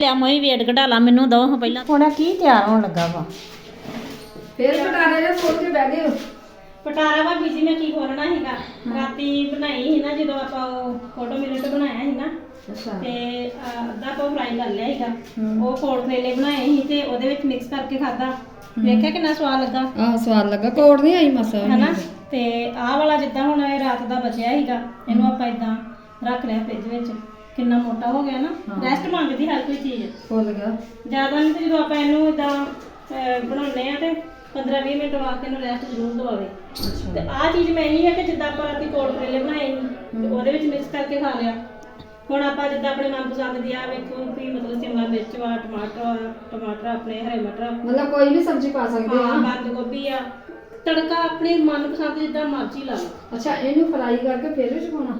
ਲਿਆ ਮੈਂ ਵੀ ਵੇਟ ਘਟਾ ਲਾ ਮੈਨੂੰ ਦੋ ਹਾਂ ਪਹਿਲਾਂ। ਹੁਣ ਇਹ ਕੀ ਤਿਆਰ ਹੋਣ ਲੱਗਾ ਵਾ? ਫੇਰ ਪਟਾਰੇ ਦੇ ਫੋਨ 'ਚ ਬਹਿ ਗਏ ਹੋ। ਪਟਾਰਾ ਵਾ ਬੀਜੀ ਨੇ ਕੀ ਖੋਲਣਾ ਸੀਗਾ? ਰਾਤੀ ਬਣਾਈ ਸੀ ਨਾ ਜਦੋਂ ਆਪਾਂ ਉਹ ਫੋਟੋ ਮਿਲਟ ਬਣਾਇਆ ਸੀ ਨਾ ਅੱਛਾ। ਤੇ ਅਹ, ਅੱਧਾ ਕੋ ਫਰਾਈ ਕਰ ਲਿਆ ਸੀਗਾ। ਉਹ ਕੋਲ ਕਰੇਲੇ ਬਣਾਏ ਸੀ ਤੇ ਉਹਦੇ ਵਿੱਚ ਮਿਕਸ ਕਰਕੇ ਖਾਦਾ ਵੇਖਿਆ ਕਿੰਨਾ ਸਵਾਦ ਲੱਗਾ? ਆਹ ਸਵਾਦ ਲੱਗਾ। ਕੋੜ ਨਹੀਂ ਆਈ ਮਸਾ ਹਨਾ? ਤੇ ਆਹ ਵਾਲਾ ਜਿੱਦਾਂ ਹੁਣ ਇਹ ਰਾਤ ਦਾ ਬਚਿਆ ਸੀਗਾ ਇਹਨੂੰ ਆਪਾਂ ਇਦਾਂ ਰੱਖ ਲਿਆ ਫ੍ਰਿਜ ਵਿੱਚ। ਕਿੰਨਾ ਮੋਟਾ ਹੋ ਗਿਆ ਨਾ ਰੈਸਟ ਮੰਗਦੀ ਹਰ ਕੋਈ ਚੀਜ਼। ਫੁੱਲ ਗਿਆ। ਜ਼ਿਆਦਾ ਨਹੀਂ ਤੇ ਜਦੋਂ ਆਪਾਂ ਇਹਨੂੰ ਇਦਾਂ ਬਣਾਉਂਦੇ ਆ ਤੇ 15-20 ਮਿੰਟ ਵਾਸਤੇ ਇਹਨੂੰ ਰੈਸਟ ਜ਼ਰੂਰ ਦਵਾਵੇ। ਅੱਛਾ। ਤੇ ਆਹ ਚੀਜ਼ ਮੈਂ ਹੀ ਹੈ ਕਿ ਜਿੱਦਾਂ ਆਪਾਂ ਰਾਤੀ ਕੋਲ ਕਰੇਲੇ ਬਣਾਏ ਸੀ ਤੇ ਉਹਦੇ ਵਿੱਚ ਮਿਕਸ ਕਰਕੇ ਖਾ ਲਿਆ। ਹੁਣ ਆਪਾਂ ਜਿੱਦਾਂ ਆਪਣੇ ਮਨਪਸੰਦ ਦੀ ਆ ਵੇਖੋ ਵੀ ਮਤਲਬ ਸ਼ਿਮਲਾ ਮਿਰਚ ਵਾ ਟਮਾਟਰ ਟਮਾਟਰ ਆਪਣੇ ਹਰੇ ਮਟਰ। ਮਤਲਬ ਕੋਈ ਵੀ ਸਬਜ਼ੀ ਪਾ ਸਕਦੇ ਹਾਂ ਆ। ਬੰਦ ਗੋਭੀ ਆ। ਤੜਕਾ ਆਪਣੇ ਮਨਪਸੰਦ ਜਿੱਦਾਂ ਮਰਜ਼ੀ ਲਾ ਲਓ। ਅੱਛਾ ਇਹਨੂੰ ਫਰਾਈ ਕਰਕੇ ਫੇਰ ਵਿੱਚ ਪਾਉਣਾ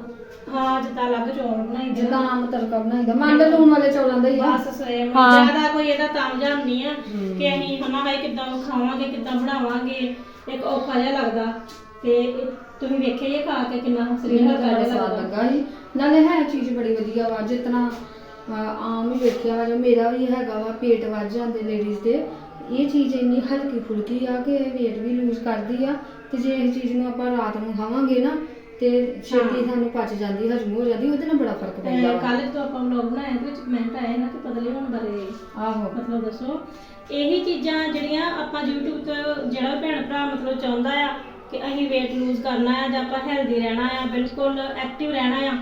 ਹਾਂ ਜਿੱਦਾਂ ਅਲੱਗ ਚੌਲ ਬਣਾਈ ਦੇ ਜਿੱਦਾਂ ਆਮ ਤੜਕਾ ਬਣਾਈਦਾ ਮੰਨ ਲਓ ਲੂਣ ਵਾਲੇ ਚੌਲਾਂ ਦਾ ਹੀ ਆ। ਬਸ ਸੇਮ ਹਾਂ। ਜ਼ਿਆਦਾ ਕੋਈ ਇਹਦਾ ਤਾਮਝਾਮ ਨਹੀਂ ਆ ਕਿ ਅਸੀਂ ਹਨਾ ਹਾਈ ਕਿੱਦਾਂ ਖਾਵਾਂਗੇ ਕਿੱਦਾਂ ਬਣਾਵਾਂਗੇ ਇੱਕ ਔਖਾ ਜਿਹਾ ਲੱਗਦਾ। ਤੇ ਇਹ ਤੁਸੀਂ ਵੇਖਿਆ ਹੀ ਆ ਖਾ ਕੇ ਕਿੰਨਾ ਸਰੀਰ ਮੈਨੂੰ ਹਲਕਾ ਤਾਂ ਬੜਾ ਜਿਹਾ ਸਵਾਦ ਲੱਗਦਾ। ਲੱਗਾ ਸੀ ਨਾਲੇ ਹੈ ਚੀਜ਼ ਬੜੀ ਵਧੀਆ ਵਾ ਜਿਤਨਾ ਅਹ, ਆਮ ਹੀ ਵੇਖਿਆ ਵਾ ਜੋ ਮੇਰਾ ਵੀ ਹੈਗਾ ਵਾ ਪੇਟ ਵੱਜ ਜਾਂਦੇ ਲੇਡੀਜ਼ ਦੇ। ਇਹ ਚੀਜ਼ ਇੰਨੀ ਹਲਕੀ ਫੁਲਕੀ ਆ ਕਿ weight ਵੀ ਲੂਜ਼ ਕਰਦੀ ਆ। ਤੇ ਜੇ ਇਹ ਚੀਜ਼ ਨੂੰ ਆਪਾਂ ਰਾਤ ਨੂੰ ਖਾਵਾਂਗੇ ਨਾ ਤੇ ਛੇਤੀ ਸਾਨੂੰ ਪਚ ਜਾਂਦੀ ਹਜਮ ਹੋ ਜਾਂਦੀ ਉਹਦੇ ਨਾਲ ਬੜਾ ਫ਼ਰਕ ਪੈਂਦਾ ਵਾ। ਕੱਲ ਜਦੋਂ ਆਪਾਂ ਵਲੌਗ ਬਣਾਇਆ ਤੇ ਵਿੱਚ ਕਮੈਂਟ ਆਏ ਨਾ ਕਿ ਪਤਲੇ ਹੋਣ ਬਾਰੇ ਆਹੋ। ਮਤਲਬ ਦੱਸੋ। ਇਹੀ ਚੀਜ਼ਾਂ ਜਿਹੜੀਆਂ ਆਪਾਂ YouTube ਤੋਂ ਜਿਹੜਾ ਭੈਣ ਭਰਾ ਮਤਲਬ ਚਾਹੁੰਦਾ ਆ ਕਿ ਅਸੀਂ weight lose ਕਰਨਾ ਆ ਜਾਂ ਆਪਾਂ ਹੈਲਦੀ ਰਹਿਣਾ ਆ ਬਿਲਕੁਲ ਐਕਟਿਵ ਰਹਿਣਾ ਆ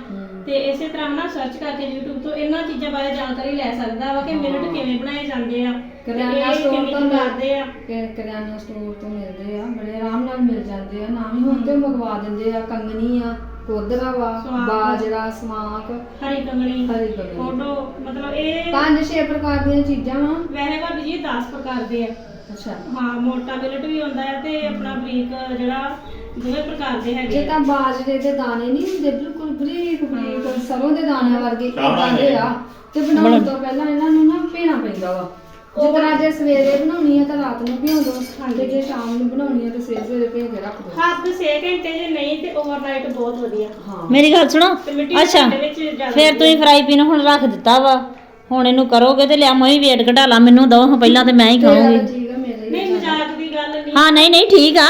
ਤੇ ਇਸੇ ਤਰ੍ਹਾਂ ਨਾ ਸਰਚ ਕਰਕੇ YouTube ਤੋਂ ਇਹਨਾਂ ਚੀਜ਼ਾਂ ਬਾਰੇ ਜਾਣਕਾਰੀ ਲੈ ਸਕਦਾ ਵਾ ਕਿ ਮਿਲਟ ਕਿਵੇਂ ਬਣਾਏ ਜਾਂਦੇ ਆ ਕਰਿਆਨਾ ਸਟੋਰ ਤੋਂ ਕਰਦੇ ਆ। ਕਰਿਆਨਾ ਸਟੋਰ ਤੋਂ ਮਿਲਦੇ ਆ ਬੜੇ ਆਰਾਮ ਨਾਲ ਮਿਲ ਜਾਂਦੇ ਆ ਨਾ ਵੀ ਹੁਣ ਤੇ ਮੰਗਵਾ ਦਿੰਦੇ ਆ ਕੰਗਨੀ ਆ ਕੋਦਰਾ ਵਾ। ਬਾਜਰਾ ਸਮਾਕ ਹਰੀ ਕੰਗਣੀ ਹਰੀ ਕੰਗਣੀ। ਫੋਟੋ ਮਤਲਬ ਇਹ ਪੰਜ ਛੇ ਪ੍ਰਕਾਰ ਦੀਆਂ ਚੀਜ਼ਾਂ ਵਾ। ਵੈਸੇ ਭਾਬੀ ਜੀ 10 ਪ੍ਰਕਾਰ ਦੇ ਆ। ਅੱਛਾ। ਹਾਂ ਮੋਟਾ ਮਿਲਟ ਵੀ ਹੁੰਦਾ ਹੈ ਤੇ ਆਪਣਾ ਬਰੀਕ ਜਿਹੜਾ ਦੋਵੇਂ ਪ੍ਰਕਾਰ ਦੇ ਹੈਗੇ ਜੇ। ਤਾਂ ਬਾਜਰੇ ਦੇ ਦਾਣੇ ਨਹੀਂ ਹੁੰਦੇ ਬਿਲਕੁਲ ਬਰੀਕ ਬਰੀਕ ਸਰੋਂ ਦੇ ਦਾਣਿਆਂ ਵਰਗੇ ਇਦਾਂ ਦੇ। ਆ ਤੇ ਬਣਾਉਣ ਤੋਂ ਪਹਿਲਾਂ ਇਹਨਾਂ ਨੂੰ ਨਾ ਭੇਣਾ ਪੈਂਦਾ ਵਾ। ਜਿਸ ਤਰ੍ਹਾਂ ਜੇ ਸਵੇਰੇ ਬਣਾਉਣੀ ਆ ਤਾਂ ਰਾਤ ਨੂੰ ਭਿਓ ਦੋ ਤੇ ਜੇ ਸ਼ਾਮ ਨੂੰ ਬਣਾਉਣੀ ਆ ਤਾਂ ਸਵੇਰੇ ਸਵੇਰੇ ਭਿਓ ਕੇ ਰੱਖ ਦੋ। ਹੱਥ 6 ਘੰਟੇ ਜੇ ਨਹੀਂ ਤੇ ਓਵਰਨਾਈਟ ਬਹੁਤ ਵਧੀਆ। ਹਾਂ। ਮੇਰੀ ਗੱਲ ਸੁਣੋ। ਤੇ ਮਿੱਟੀ ਦੇ ਅੱਛਾ ਭਾਂਡੇ ਵਿੱਚ ਜ਼ਿਆਦਾ ਫਿਰ ਤੁਸੀਂ ਫਰਾਈ ਪੈਨ ਹੁਣ ਰੱਖ ਦਿੱਤਾ ਵਾ। ਹੁਣ ਇਹਨੂੰ ਕਰੋਗੇ ਤੇ ਲਿਆ ਮੈਂ ਵੀ ਵੇਟ ਘਟਾ ਲਾ ਮੈਨੂੰ ਦੋ ਹਾਂ ਪਹਿਲਾਂ ਤੇ ਮੈਂ ਹੀ ਮੇਰਾ ਨਹੀਂ ਮਜ਼ਾਕ ਦੀ ਗੱਲ ਨਹੀਂ। ਹਾਂ ਨਹੀਂ ਨਹੀਂ ਠੀਕ ਆ।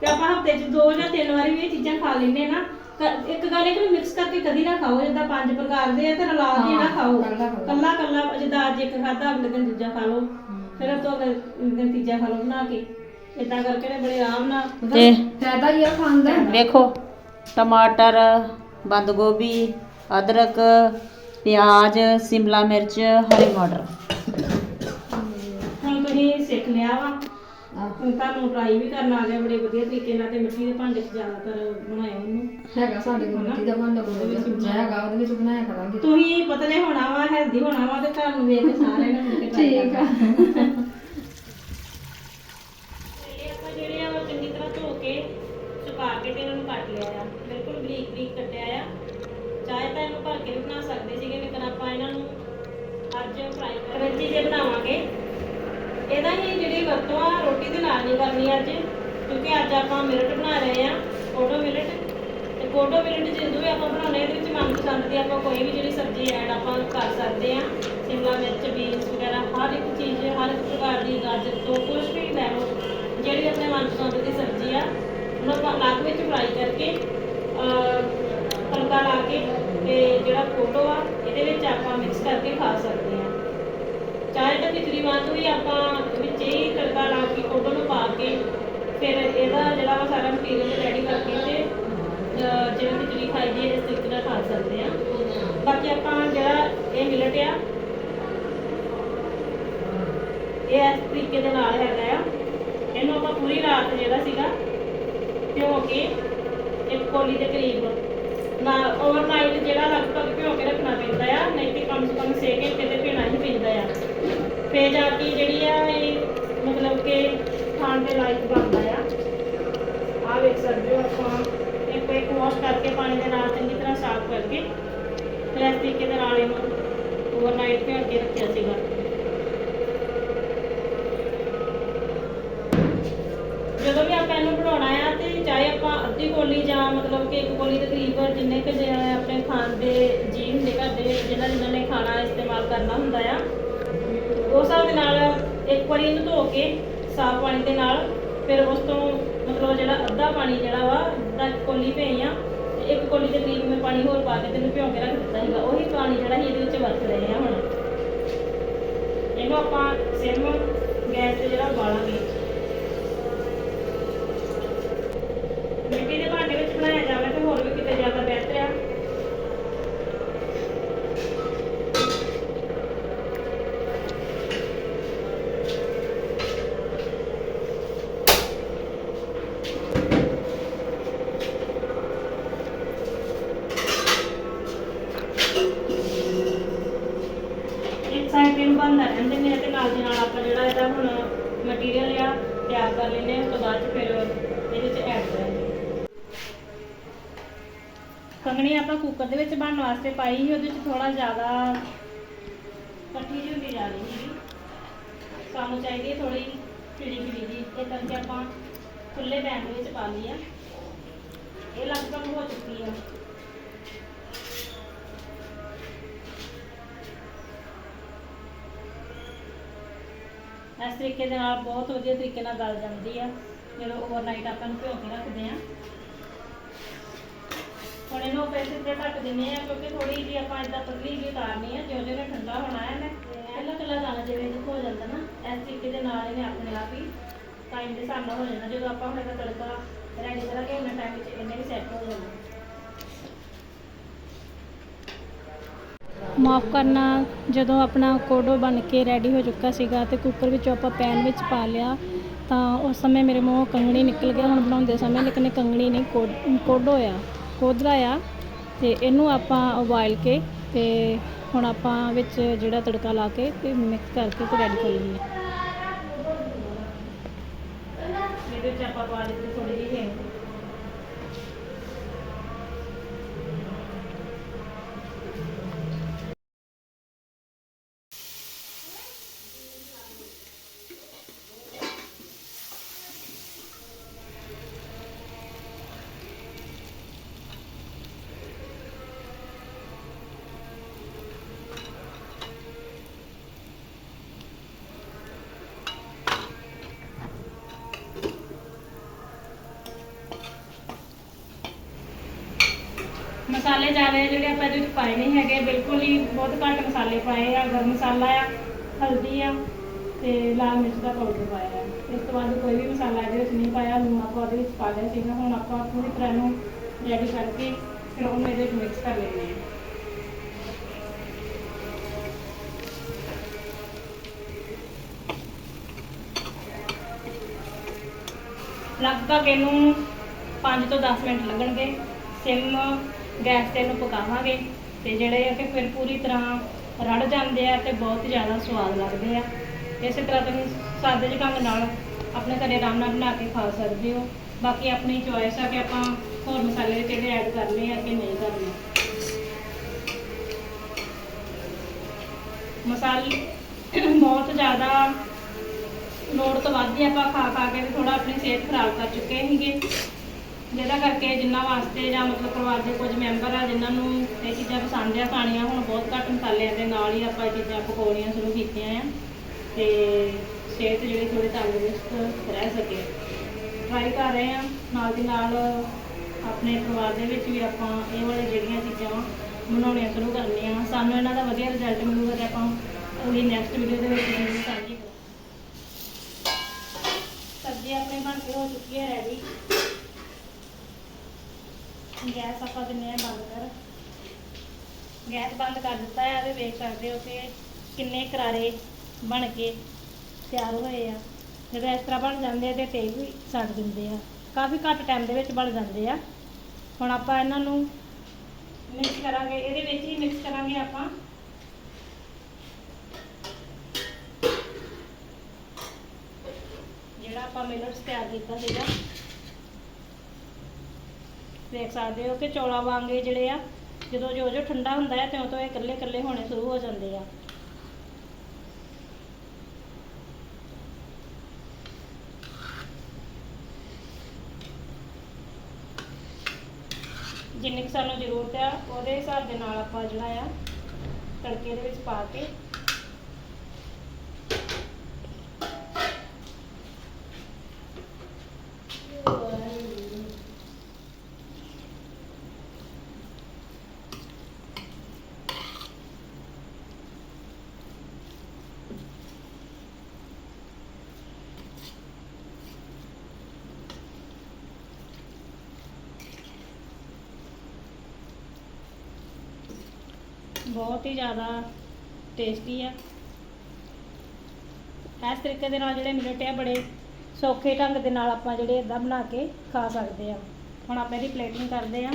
ਤੇ ਆਪਾਂ ਹਫ਼ਤੇ 'ਚ ਦੋ ਜਾਂ ਤਿੰਨ ਵਾਰੀ ਵੀ ਇਹ ਚੀਜ਼ਾਂ ਖਾ ਲੈਂਦੇ ਨਾ। ਕ- ਇੱਕ ਗੱਲ ਇਹ ਕਿ ਮਿਕਸ ਕਰਕੇ ਕਦੀ ਨਾ ਖਾਓ ਜਿੱਦਾਂ ਪੰਜ ਪ੍ਰਕਾਰ ਦੇ ਆ ਤੇ ਰਲਾ ਕੇ ਨਾ ਖਾਓ। ਕੱਲਾ। ਕੱਲਾ ਕੱਲਾ ਜਿੱਦਾਂ ਅੱਜ ਇੱਕ ਖਾਦਾ ਅਗਲੇ ਦਿਨ ਦੂਜਾ ਖਾ ਲਓ। ਫਿਰ ਉਹ ਤੋਂ ਅਗਲੇ ਦਿਨ ਤੀਜਾ ਖਾ ਲਓ ਬਣਾ ਕੇ। ਇਦਾਂ ਕਰਕੇ ਨਾ ਬੜੇ ਆਰਾਮ ਨਾਲ। ਤੇ ਫਾਇਦਾ ਹੀ ਆ ਖਾਣ ਦਾ। ਵੇਖੋ ਟਮਾਟਰ ਬੰਦ ਗੋਭੀ ਅਦਰਕ ਪਿਆਜ਼ ਸਿਮਲਾ ਮਿਰਚ ਹਰੀ ਮਟਰ। ਹੁਣ ਤੁਸੀਂ ਸਿੱਖ ਲਿਆ ਵਾ। ਹੁਣ ਤੁਹਾਨੂੰ ਟਰਾਈ ਵੀ ਕਰਨਾ ਆ ਗਿਆ ਬੜੇ ਵਧੀਆ ਤਰੀਕੇ ਨਾਲ ਤੇ ਮਿੱਟੀ ਦੇ ਭਾਂਡੇ 'ਚ ਜ਼ਿਆਦਾਤਰ ਬਣਾਇਆ ਉਹਨੂੰ। ਹੈਗਾ ਸਾਡੇ ਕੋਲ ਮਿੱਟੀ ਦਾ ਭਾਂਡਾ ਕੋਲ ਵਿੱਚ ਹੈਗਾ ਉਹਦੇ ਵਿੱਚ ਬਣਾਇਆ ਕਰਾਂਗੇ। ਤੁਸੀਂ ਪਤਲੇ ਹੋਣਾ ਵਾ ਹੈਲਦੀ ਹੋਣਾ ਵਾ ਤੇ ਤੁਹਾਨੂੰ ਵੇਖ ਕੇ ਸਾਰਿਆਂ ਨੇ ਮਿਲ ਕੇ try ਠੀਕ ਆ। ਇਹ ਆਪਾਂ ਜਿਹੜੇ ਆ ਉਹ ਚੰਗੀ ਤਰ੍ਹਾਂ ਧੋ ਕੇ ਸੁਕਾ ਕੇ ਤੇ ਇਹਨਾਂ ਨੂੰ ਕੱਟ ਲਿਆ ਆ। ਬਿਲਕੁਲ ਬਰੀਕ ਬਰੀਕ ਕੱਟਿਆ ਆ। ਚਾਹੇ ਤਾਂ ਇਹਨੂੰ ਭਰ ਕੇ ਵੀ ਬਣਾ ਸਕਦੇ ਸੀਗੇ ਲੇਕਿਨ ਆਪਾਂ ਇਹਨਾਂ ਨੂੰ ਅੱਜ ਫਰਾਈ ਕਰੰਚੀ ਜੇ ਬਣਾਵਾਂਗੇ ਇਹਦਾ ਹੀ ਜਿਹੜੀ ਵਰਤੋਂ ਆ ਰੋਟੀ ਦੇ ਨਾਲ ਨਹੀਂ ਕਰਨੀ ਅੱਜ ਕਿਉਂਕਿ ਅੱਜ ਆਪਾਂ ਮਿਲਟ ਬਣਾ ਰਹੇ ਆ ਕੋਟੋ ਮਿਲਟ ਤੇ ਕੋਟੋ ਮਿਲਟ ਜਦੋਂ ਵੀ ਆਪਾਂ ਬਣਾਉਣੇ ਇਹਦੇ ਵਿੱਚ ਮਨਪਸੰਦ ਦੀ ਆਪਾਂ ਕੋਈ ਵੀ ਜਿਹੜੀ ਸਬਜ਼ੀ ਐਡ ਆਪਾਂ ਕਰ ਸਕਦੇ ਆ ਸ਼ਿਮਲਾ ਮਿਰਚ ਬੀਨਸ ਵਗੈਰਾ ਹਰ ਇੱਕ ਚੀਜ਼ ਹਰ ਇੱਕ ਪ੍ਰਕਾਰ ਦੀ ਗਾਜਰ ਤੋਂ ਕੁਝ ਵੀ ਲੈ ਲਓ ਜਿਹੜੀ ਆਪਣੇ ਮਨਪਸੰਦ ਦੀ ਸਬਜ਼ੀ ਆ ਉਹਨੂੰ ਆਪਾਂ ਅਲੱਗ ਵਿੱਚ ਫਰਾਈ ਕਰਕੇ ਅਹ, ਤੜਕਾ ਲਾ ਕੇ ਤੇ ਜਿਹੜਾ ਕੋਟੋ ਆ ਇਹਦੇ ਵਿੱਚ ਆਪਾਂ ਮਿਕਸ ਕਰਕੇ ਖਾ ਸਕਦੇ ਆ ਚਾਹੇ ਤਾਂ ਖਿਚੜੀ ਵਾਂਗ ਵੀ ਆਪਾਂ ਵਿੱਚ ਹੀ ਤੜਕਾ ਲਾ ਕੇ ਕੋਟੋ ਨੂੰ ਪਾ ਕੇ ਫਿਰ ਇਹਦਾ ਜਿਹੜਾ ਵਾ ਸਾਰਾ ਮਟੀਰੀਅਲ ਰੈਡੀ ਕਰਕੇ ਤੇ ਅਹ, ਜਿਵੇਂ ਖਿਚੜੀ ਖਾਈ ਦੀ ਇਸ ਤਰੀਕੇ ਨਾਲ ਖਾ ਸਕਦੇ ਆ ਬਾਕੀ ਆਪਾਂ ਜਿਹੜਾ ਇਹ ਮਿਲਟ ਆ ਇਹ ਇਸ ਤਰੀਕੇ ਦੇ ਨਾਲ ਹੈਗਾ ਆ। ਇਹਨੂੰ ਆਪਾਂ ਪੂਰੀ ਰਾਤ ਜਿਹੜਾ ਸੀਗਾ ਭਿਓ ਕੇ ਇੱਕ ਕੋਲੀ ਦੇ ਕਰੀਬ ਨਾ ਓਵਰਨਾਈਟ ਜਿਹੜਾ ਲਗਭਗ ਭਿਓ ਕੇ ਰੱਖਣਾ ਪੈਂਦਾ ਆ ਨਹੀਂ ਤੇ ਕਮ ਸੇ ਕਮ 6 ਘੰਟੇ ਤੇ ਭਿਉਣਾ ਹੀ ਪੈਂਦਾ ਆ। ਫੇਰ ਜਾ ਕੇ ਜਿਹੜੀ ਖਾਣ ਦੇ ਲਾਇਕ ਬਣਦਾ ਆ। ਆ ਵੇਖ ਸਕਦੇ ਹੋ ਆਪਾਂ। ਇੱਕ ਇੱਕ ਵਾਸ਼ ਕਰਕੇ ਪਾਣੀ ਦੇ ਨਾਲ ਚੰਗੀ ਤਰ੍ਹਾਂ ਸਾਫ਼ ਕਰਕੇ ਫਿਰ ਦੇ ਨਾਲ ਇਹਨੂੰ ਓਵਰਨਾਈਟ ਭਿਓ ਕੇ ਰੱਖਿਆ ਸੀਗਾ। ਜਦੋਂ ਵੀ ਆਪਾਂ ਇਹਨੂੰ ਬਣਾਉਣਾ ਆ ਤੇ ਚਾਹੇ ਆਪਾਂ ਅੱਧੀ ਕੋਲੀ ਜਾਂ ਮਤਲਬ ਕਿ ਇੱਕ ਕੋਲੀ ਦੇ ਕਰੀਬ ਜਿੰਨੇ ਕੁ ਆਪਣੇ ਖਾਣ ਦੇ ਜੀ ਹੁੰਦੇ ਘਰ ਦੇ ਵਿੱਚ ਜਿਹਨਾਂ ਜਿਨ੍ਹਾਂ ਨੇ ਖਾਣਾ ਇਸਤੇਮਾਲ ਕਰਨਾ ਹੁੰਦਾ ਆ, ਉਸ ਹਿਸਾਬ ਦੇ ਨਾਲ ਇੱਕ ਵਾਰੀ ਇਹਨੂੰ ਧੋ ਕੇ ਸਾਫ਼ ਪਾਣੀ ਦੇ ਨਾਲ, ਫਿਰ ਉਸ ਤੋਂ ਮਤਲਬ ਜਿਹੜਾ ਅੱਧਾ ਪਾਣੀ ਜਿਹੜਾ ਵਾ, ਅੱਧਾ ਕੋਲੀ ਪਈ ਆ, ਤੇ ਇੱਕ ਕੋਲੀ ਦੇ ਕਰੀਬ ਮੈਂ ਪਾਣੀ ਹੋਰ ਪਾ ਕੇ ਤੈਨੂੰ ਭਿਉਂ ਕੇ ਰੱਖ ਦਿੱਤਾ ਸੀਗਾ। ਉਹੀ ਪਾਣੀ ਜਿਹੜਾ ਸੀ ਇਹਦੇ ਵਿੱਚ ਵਰਤ ਰਹੇ ਆ ਹੁਣ। ਇਹਨੂੰ ਆਪਾਂ ਸਿਮ, ਗੈਸ ਤੇ ਜਿਹੜਾ ਉਬਾਲਾਂਗੇ ਮਿੱਟੀ ਦੇ ਭਾਂਡੇ ਵਿੱਚ ਬਣਾਇਆ ਜਾਵੇ ਤਾਂ ਹੋਰ ਵੀ ਕਿਤੇ ਜ਼ਿਆਦਾ ਬਿਹਤਰ ਆ ਇੱਕ ਸਾਈਡ ਤੇ ਨੂੰ ਬੰਦਾ ਰਹਿੰਦੇ ਨੇ ਤੇ ਨਾਲ ਦੀ ਨਾਲ ਆਪਾਂ ਜਿਹੜਾ ਇਹਦਾ ਹੁਣ ਮਟੀਰੀਅਲ ਆ ਤਿਆਰ ਕਰ ਲੈਂਦੇ ਹਾਂ ਉਸ ਤੋਂ ਬਾਅਦ 'ਚ ਫਿਰ ਇਹਦੇ ਚ ਐਡ ਕਰਾਂਗੇ ਕੰਗਣੀ ਆਪਾਂ ਕੁੱਕਰ ਦੇ ਵਿੱਚ ਬਣਨ ਵਾਸਤੇ ਪਾਈ ਸੀ, ਉਹਦੇ ਚ ਥੋੜਾ ਜ਼ਿਆਦਾ ਇਕੱਠੀ ਜਿਹੀ ਹੁੰਦੀ ਜਾ ਰਹੀ ਸੀ ਸਾਨੂੰ ਚਾਹੀਦੀ ਹੈ ਥੋੜੀ ਫਿੜੀ ਫਿੜੀ ਜੀ ਇਹ ਕਰਕੇ ਆਪਾਂ ਖੁੱਲੇ ਪੈਨ ਦੇ ਵਿੱਚ ਪਾ ਲਈ ਆ ਇਹ ਲਗਭਗ ਹੋ ਚੁੱਕੀ ਆ। ਇਸ ਤਰੀਕੇ ਦੇ ਨਾਲ ਬਹੁਤ ਵਧੀਆ ਤਰੀਕੇ ਨਾਲ ਗਲ ਜਾਂਦੀ ਆ। ਜਦੋਂ ਓਵਰਨਾਈਟ ਆਪਾਂ ਨੂੰ ਭਿਓ ਕੇ ਰੱਖਦੇ ਆ। ਹੁਣ ਇਹਨੂੰ ਆਪਾਂ ਇਸੇ ਤੇ ਢੱਕ ਦਿੰਦੇ ਆ ਕਿਉਂਕਿ ਥੋੜੀ ਜਿਹੀ ਆਪਾਂ ਇਦਾਂ ਪਤਲੀ ਜਿਹੀ ਉਤਾਰਨੀ ਆ, ਜਿਉਂ ਜਿਉਂ ਠੰਡਾ ਹੋਣਾ ਹੈ ਮੈਂ ਪਹਿਲਾਂ ਕੱਲਾ ਦਾਣਾ ਜਿਵੇਂ ਜਿਹਾ ਹੋ ਜਾਂਦਾ ਨਾ, ਇਸ ਤਰੀਕੇ ਦੇ ਨਾਲ ਇਹਨੇ ਆਪਣੇ ਆਪ ਹੀ ਟਾਈਮ ਦੇ ਹਿਸਾਬ ਨਾਲ ਹੋ ਜਾਂਦਾ ਜਦੋਂ ਆਪਾਂ ਹੁਣ ਇਹਦਾ ਤੜਕਾ ਰੈਡੀ ਕਰਾਂਗੇ ਉਹਨਾਂ ਟਾਈਮ ਵਿੱਚ ਇਹਨੇ ਵੀ ਸੈੱਟ ਹੋ ਜਾਣਾ। ਮਾਫ ਕਰਨਾ, ਜਦੋਂ ਆਪਣਾ ਕੋਡੋ ਬਣ ਕੇ ਰੈਡੀ ਹੋ ਚੁੱਕਾ ਸੀਗਾ ਤੇ ਕੁੱਕਰ ਵਿੱਚੋਂ ਆਪਾਂ ਪੈਨ ਵਿੱਚ ਪਾ ਲਿਆ, ਤਾਂ ਉਸ ਸਮੇਂ ਮੇਰੇ ਮੂੰਹੋਂ ਕੰਗਣੀ ਨਿਕਲ ਗਿਆ। ਹੁਣ ਬਣਾਉਂਦੇ ਸਮੇਂ ਲੇਕਿਨ ਕੰਗਣੀ ਨਹੀਂ, ਕੋਡ- ਕੋਡੋ ਆ। ਕੋਦਰਾ ਆ ਤੇ ਇਹਨੂੰ ਆਪਾਂ ਉਬਾਲ ਕੇ ਤੇ ਹੁਣ ਆਪਾਂ ਵਿੱਚ ਜਿਹੜਾ ਤੜਕਾ ਲਾ ਕੇ ਤੇ ਮਿਕਸ ਕਰਕੇ ਤੇ ਰੈਡੀ ਕਰ ਲੈਂਦੇ ਹਾਂ। ਇਹਦੇ ਵਿੱਚ ਆਪਾਂ ਪਾ ਦਿੱਤੀ ਮਸਾਲੇ ਜ਼ਿਆਦਾ ਜਿਹੜੇ ਆਪਾਂ ਇਹਦੇ ਵਿੱਚ ਪਾਏ ਨਹੀਂ ਹੈਗੇ। ਬਿਲਕੁਲ ਹੀ ਬਹੁਤ ਘੱਟ ਮਸਾਲੇ ਪਾਏ ਆ, ਗਰਮ ਮਸਾਲਾ ਆ, ਹਲਦੀ ਆ ਤੇ ਲਾਲ ਮਿਰਚ ਦਾ ਪਾਊਡਰ ਪਾਇਆ ਇਸ ਤੋਂ ਬਾਅਦ ਕੋਈ ਵੀ ਮਸਾਲਾ ਇਹਦੇ ਵਿੱਚ ਨਹੀਂ ਪਾਇਆ, ਲੂਣ ਆਪਾਂ ਉਹਦੇ ਵਿੱਚ ਪਾ ਲਿਆ ਸੀਗਾ। ਹੁਣ ਆਪਾਂ ਪੂਰੀ ਤਰ੍ਹਾਂ ਨੂੰ ਰੈਡੀ ਕਰਕੇ ਫਿਰ ਉਹਨੂੰ ਇਹਦੇ ਵਿੱਚ ਮਿਕਸ ਕਰ ਲੈਂਦੇ ਹਾਂ ਲਗਭਗ ਇਹਨੂੰ 5 ਤੋਂ 10 ਮਿੰਟ ਲੱਗਣਗੇ। ਸਿਮ ਗੈਸ ਤੇ ਇਹਨੂੰ ਪਕਾਵਾਂਗੇ ਤੇ ਜਿਹੜੇ ਆ ਕਿ ਫਿਰ ਪੂਰੀ ਤਰ੍ਹਾਂ ਰੜ ਜਾਂਦੇ ਆ ਤੇ ਬਹੁਤ ਜ਼ਿਆਦਾ ਸਵਾਦ ਲੱਗਦੇ ਆ। ਇਸੇ ਤਰ੍ਹਾਂ ਤੁਸੀਂ ਸਾਦੇ ਜਿਹੇ ਢੰਗ ਨਾਲ ਆਪਣੇ ਘਰੇ ਆਰਾਮ ਨਾਲ ਬਣਾ ਕੇ ਖਾ ਸਕਦੇ ਹੋ। ਬਾਕੀ ਆਪਣੀ ਚੋਇਸ ਆ ਕਿ ਆਪਾਂ ਹੋਰ ਮਸਾਲੇ ਕਿਹੜੇ ਐਡ ਕਰਨੇ ਆ ਕਿ ਨਹੀਂ ਕਰਨੇ। ਮਸਾਲੇ ਬਹੁਤ ਜ਼ਿਆਦਾ ਲੋੜ ਤੋਂ ਵੱਧ ਹੀ ਆਪਾਂ ਖਾ ਖਾ ਕੇ ਥੋੜਾ ਆਪਣੀ ਸਿਹਤ ਖਰਾਬ ਕਰ ਚੁੱਕੇ ਸੀਗੇ। ਜਿਹਦਾ ਕਰਕੇ ਜਿੰਨਾ ਵਾਸਤੇ ਜਾਂ ਮਤਲਬ ਪਰਿਵਾਰ ਦੇ ਕੁਝ ਮੈਂਬਰ ਆ, ਜਿਨ੍ਹਾਂ ਨੂੰ ਇਹ ਚੀਜ਼ਾਂ ਪਸੰਦ ਆ ਖਾਣੀਆਂ ਹੁਣ ਬਹੁਤ ਘੱਟ ਮਸਾਲਿਆਂ ਦੇ ਨਾਲ ਹੀ ਆਪਾਂ ਇਹ ਚੀਜ਼ਾਂ ਪਕਾਉਣੀਆਂ ਸ਼ੁਰੂ ਕੀਤੀਆਂ ਆ ਤੇ ਸਿਹਤ ਜਿਹੜੀ ਥੋੜੀ ਤੰਦਰੁਸਤ ਰਹਿ ਸਕੇ। ਟਰਾਈ ਕਰ ਰਹੇ ਆ, ਨਾਲ ਦੀ ਨਾਲ ਆਪਣੇ ਪਰਿਵਾਰ ਦੇ ਵਿੱਚ ਵੀ ਆਪਾਂ ਇਹ ਵਾਲੇ ਜਿਹੜੀਆਂ ਚੀਜ਼ਾਂ ਵਾ ਬਣਾਉਣੀਆਂ ਸ਼ੁਰੂ ਕਰਨੀਆਂ। ਵਾ ਸਾਨੂੰ ਇਹਨਾਂ ਦਾ ਵਧੀਆ ਰਿਜ਼ਲਟ ਮਿਲੂਗਾ ਤੇ ਆਪਾਂ ਅਗਲੀ ਨੈਕਸਟ ਵੀਡੀਓ ਦੇ ਵਿੱਚ ਸਾਂਝੀ ਕਰਾਂਗੇ। ਸਬਜ਼ੀ ਆਪਣੀ ਬਣ ਕੇ ਹੋ ਚੁੱਕੀ ਹੈ ਰੈਡੀ ਗੈਸ ਆਪਾਂ ਦਿੰਨੇ ਆ ਬੰਦ ਕਰ। ਗੈਸ ਬੰਦ ਕਰ ਦਿੱਤਾ ਹੈ ਤੇ ਵੇਖ ਸਕਦੇ ਹੋ ਕਿ ਕਿੰਨੇ ਕਰਾਰੇ ਬਣ ਕੇ ਤਿਆਰ ਹੋਏ ਆ। ਜਦੋਂ ਇਸ ਤਰ੍ਹਾਂ ਬਣ ਜਾਂਦੇ ਆ ਤੇ ਤੇਲ ਵੀ ਛੱਡ ਦਿੰਦੇ ਆ। ਕਾਫੀ ਘੱਟ ਟਾਈਮ ਦੇ ਵਿੱਚ ਬਣ ਜਾਂਦੇ ਆ। ਹੁਣ ਆਪਾਂ ਇਹਨਾਂ ਨੂੰ ਮਿਕਸ ਕਰਾਂਗੇ, ਇਹਦੇ ਵਿੱਚ ਹੀ ਮਿਕਸ ਕਰਾਂਗੇ ਆਪਾਂ। ਜਿਹੜਾ ਆਪਾਂ ਮਿਲਟਸ ਤਿਆਰ ਕੀਤਾ ਸੀਗਾ। ਦੇਖ ਸਕਦੇ ਹੋ ਕਿ ਚੌਲਾਂ ਵਾਂਗੇ ਜਿਹੜੇ ਆ, ਜਦੋਂ ਜੋ ਜੋ ਠੰਡਾ ਹੁੰਦਾ ਹੈ ਤਿਉਂ ਤੋਂ ਇਹ ਇਕੱਲੇ ਇਕੱਲੇ ਹੋਣੇ ਸ਼ੁਰੂ ਹੋ ਜਾਂਦੇ ਆ। ਜਿੰਨੀ ਕੁ ਸਾਨੂੰ ਜ਼ਰੂਰਤ ਆ, ਉਹਦੇ ਹਿਸਾਬ ਦੇ ਨਾਲ ਆਪਾਂ ਜਿਹੜਾ ਆ, ਤੜਕੇ ਦੇ ਵਿੱਚ ਪਾ ਕੇ ਬਹੁਤ ਹੀ ਜ਼ਿਆਦਾ ਟੇਸਟੀ ਆ। ਇਸ ਤਰੀਕੇ ਦੇ ਨਾਲ ਜਿਹੜੇ ਮਿਲਟ ਆ, ਬੜੇ ਸੌਖੇ ਢੰਗ ਦੇ ਨਾਲ ਆਪਾਂ ਜਿਹੜੇ ਇਦਾਂ ਬਣਾ ਕੇ ਖਾ ਸਕਦੇ ਆ। ਹੁਣ ਆਪਾਂ ਇਹਦੀ ਪਲੇਟਿੰਗ ਕਰਦੇ ਆ।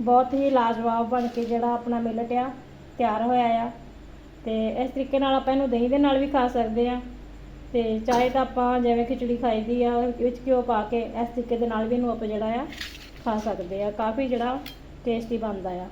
ਬਹੁਤ ਹੀ ਲਾਜਵਾਬ ਬਣ ਕੇ ਜਿਹੜਾ ਆਪਣਾ ਮਿਲਟ ਆ, ਤਿਆਰ ਹੋਇਆ ਆ। ਤੇ ਇਸ ਤਰੀਕੇ ਨਾਲ ਆਪਾਂ ਇਹਨੂੰ ਦਹੀਂ ਦੇ ਨਾਲ ਵੀ ਖਾ ਸਕਦੇ ਆ। ਤੇ ਚਾਹੇ ਤਾਂ ਆਪਾਂ ਜਿਵੇਂ ਖਿਚੜੀ ਖਾਈਦੀ ਆ, ਵਿੱਚ ਘਿਓ ਪਾ ਕੇ ਇਸ ਤਰੀਕੇ ਦੇ ਨਾਲ ਵੀ ਇਹਨੂੰ ਆਪਾਂ ਜਿਹੜਾ ਆ ਖਾ ਸਕਦੇ ਆ। ਕਾਫੀ ਜਿਹੜਾ ਟੇਸਟੀ ਬਣਦਾ ਆ।